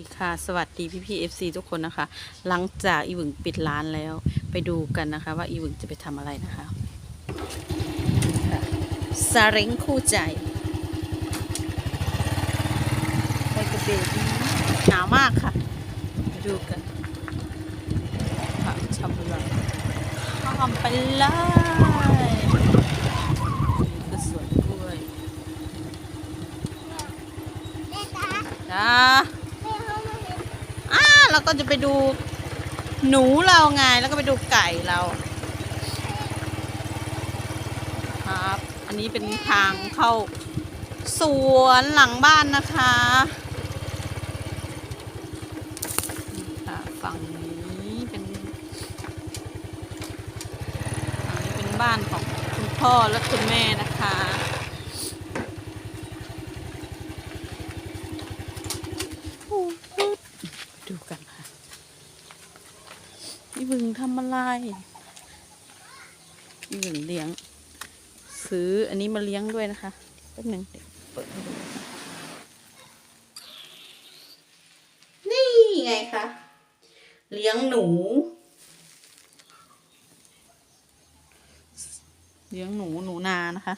ดีค่ะ สวัสดีพี่พี่เอฟซีทุกคนนะคะ หลังจากอีหวึงปิดร้านแล้ว ไปดูกันนะคะ ว่าอีหวึงจะไปทำอะไรนะคะค่ะซาเล้งคู่ใจไปกระเบนหนาวมากค่ะ ไปดูกันค่ะชำระข้ามไปเลยนี่คือสวนกล้วยจ้า อ่าเราก็ จะไปดูหนูเราไงแล้วก็ไปดูไก่เรา ครับ อันนี้เป็นทางเข้าสวนหลังบ้านนะคะนี่ค่ะฝั่งนี้เป็นฝั่งนี้เป็นบ้านของคุณพ่อและคุณแม่นะคะ ดูกันค่ะพี่บึง ทำอะไรพี่งเลี้ยง ซื้ออันนี้มาเลี้ยงด้วยนะคะแป๊บหนึ่งเดี๋ยวเปิดให้ดูนี่ไงคะเลี้ยงหนู เลี้ยงหนูหนูนานะคะ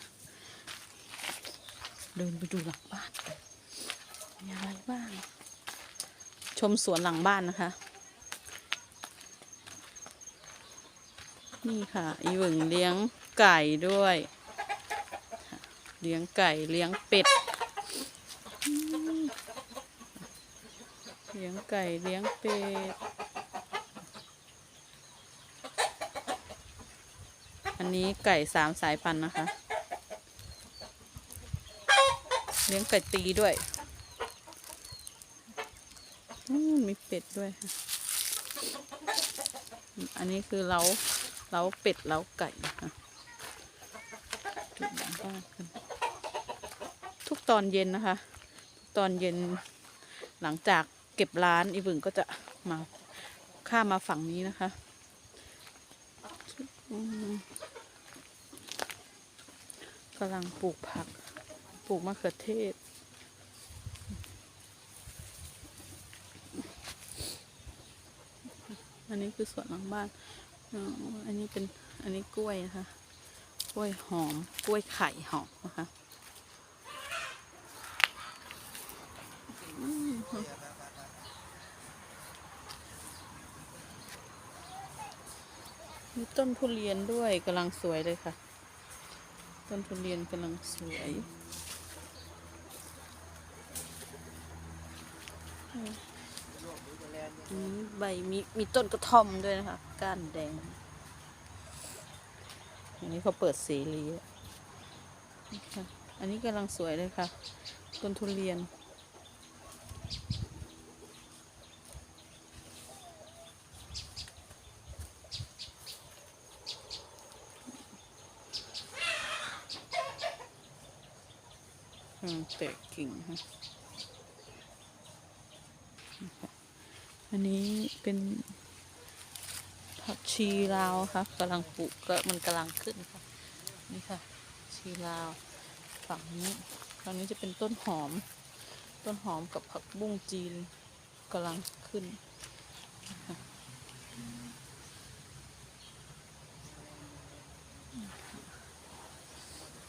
เดินไปดูหลังบ้านมีอะไรบ้างชมสวนหลังบ้านนะคะ นี่ค่ะ อีหวึงเลี้ยงไก่ด้วย เลี้ยงไก่เลี้ยงเป็ด เลี้ยงไก่เลี้ยงเป็ด อันนี้ไก่สามสายพันธุ์นะคะ เลี้ยงไก่ตีด้วยมีเป็ดด้วยค่ะอันนี้คือเล้า เล้าเป็ดเล้าไก่นะคะทุกตอนเย็นนะคะ ตอนเย็นหลังจากเก็บร้านอีบึงก็จะมาข้ามาฝั่งนี้นะคะกำลังปลูกผัก ปลูกมะเขือเทศ อันนี้คือสวนหลังบ้าน อันนี้เป็นอันนี้กล้วยนะคะ กล้วยหอม กล้วยไข่หอมนะคะมีต้นทุเรียนด้วยกำลังสวยเลยค่ะ ต้นทุเรียนกำลังสวย อืม ใบมีมีต้นกระท่อมด้วยนะคะ ก้านแดง อันนี้เขาเปิดเสรีอะนี่ค่ะอันนี้กำลังสวยเลยค่ะต้นทุเรียน อืมแตกกิ่งค่ะ อันนี้เป็นผักชีลาวค่ะกำลังปลูกก็มันกำลังขึ้นค่ะ นี่ค่ะ ชีลาว ฝั่งนี้ฝั่งนี้จะเป็นต้นหอม ต้นหอมกับผักบุ้งจีนกำลังขึ้น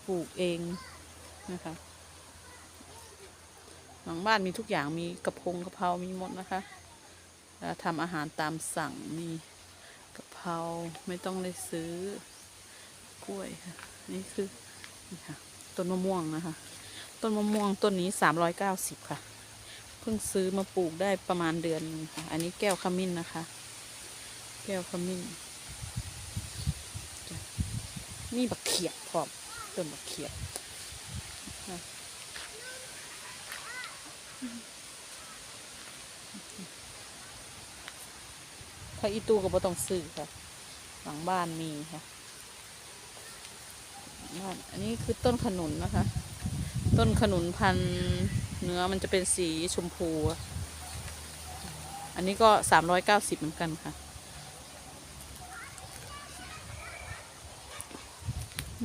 ปลูกเองนะคะหลังบ้านมีทุกอย่างมีกระพงกระเพรามีหมดนะคะ ทำอาหารตามสั่งมีกะเพราไม่ต้องได้ซื้อกล้วยค่ะ นี่คือนี่ค่ะต้นมะม่วงนะคะ ต้นมะม่วงต้นนี้สามร้อยเก้าสิบค่ะ เพิ่งซื้อมาปลูกได้ประมาณเดือนนึงค่ะ อันนี้แก้วขมิ้นนะคะ แก้วขมิ้น นี่บักเขียบพร้อมต้นบักเขียบ ถ้าอีตู้ก็บ่ต้องซื้อค่ะ หลังบ้านมีค่ะหลังบ้านอันนี้คือต้นขนุนนะคะ ต้นขนุนพันเนื้อมันจะเป็นสีชมพู อันนี้ก็สามร้อยเก้าสิบเหมือนกันค่ะ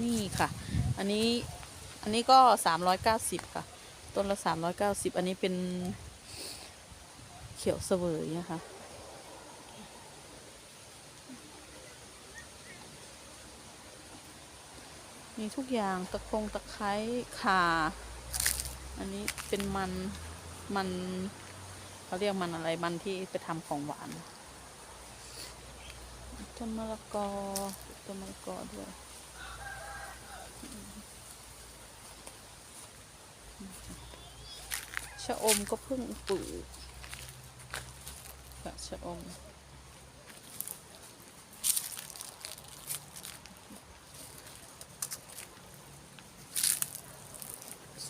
นี่ค่ะ อันนี้อันนี้ก็สามร้อยเก้าสิบค่ะ ต้นละสามร้อยเก้าสิบอันนี้เป็นเขียวเสวยนะคะ มีทุกอย่างตะคงตะไคร้ข่า อันนี้เป็นมัน มันเขาเรียกมันอะไร มันที่ไปทำของหวานต้นมะละกอต้นมะละกอด้วยชะอมก็เพิ่งปลูกชะอม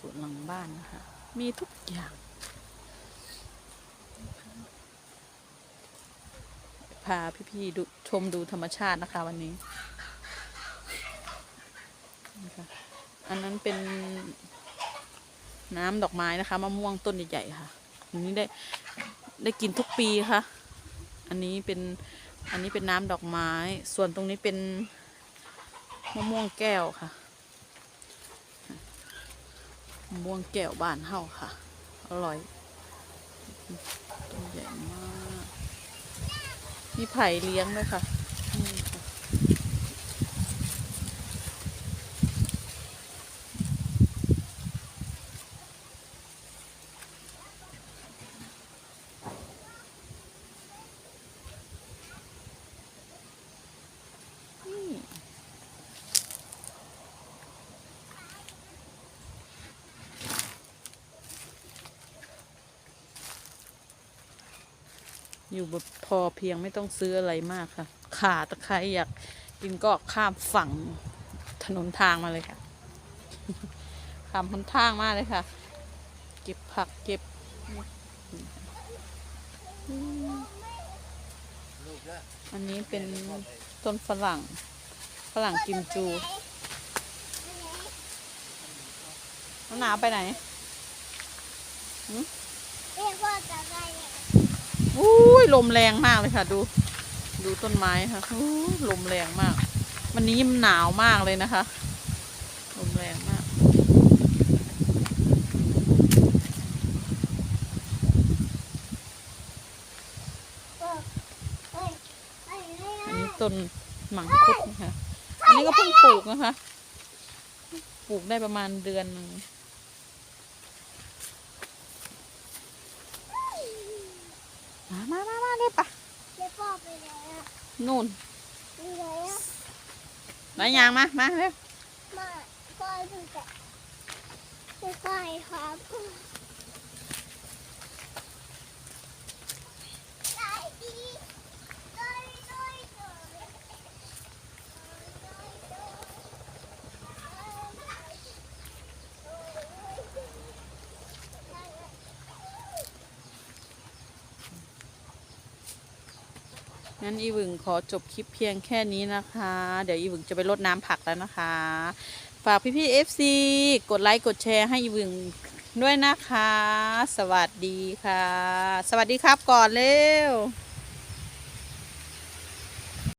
วน หลังบ้านนะคะมีทุกอย่าง พาพี่ๆดูชมดูธรรมชาตินะคะวันนี้นะะอันนั้นเป็นน้ำดอกไม้นะคะมะม่วงต้นใหญ่ๆค่ะอันนี้ได้ได้กินทุกปีค่ะ อันนี้เป็นอันนี้เป็นน้ำดอกไม้ ส่วนตรงนี้เป็นมะม่วงแก้วค่ะ ม่วงแก้วบ้านเฮาค่ะ อร่อยต้นใหญ่มาก มีไผ่เลี้ยงด้วยค่ะนี่ค่ะ นี่ อยู่แบบพอเพียงไม่ต้องซื้ออะไรมากค่ะ ขาตะไคร้อยากกินก็ข้ามฝั่งถนนทางมาเลยค่ะ ข้ามหนทางมาเลยค่ะ เก็บผักเก็บอันนี้เป็นต้นฝรั่ง ฝรั่งกิมจูน้ำหนาไปไหนเรียกว่าจะไงเนี่ย อุ้ยลมแรงมากเลยค่ะ ดู ดูต้นไม้ค่ะอู้ลมแรงมาก วันนี้มันหนาวมากเลยนะคะ ลมแรงมาก อันนี้ต้นหมังคุดนะคะ อันนี้ก็เพิ่งปลูกนะคะ ปลูกได้ประมาณเดือนนึง มามามามาเลยปะเรียกพ่อไปไหนอะนู่นไปไหนอะไหนายางมา มาเร็วมาพ่อดูแต่ไม่ค่อยครับได้ดีได้ได้ได้ งั้นอีหวึงขอจบคลิปเพียงแค่นี้นะคะ เดี๋ยวอีหวึงจะไปรดน้ำผักแล้วนะคะ ฝากพี่พี่เกดไลค์กดแชร์ให้อีหวึงด้วยนะคะ สวัสดีค่ะ สวัสดีครับก่อนเร็ว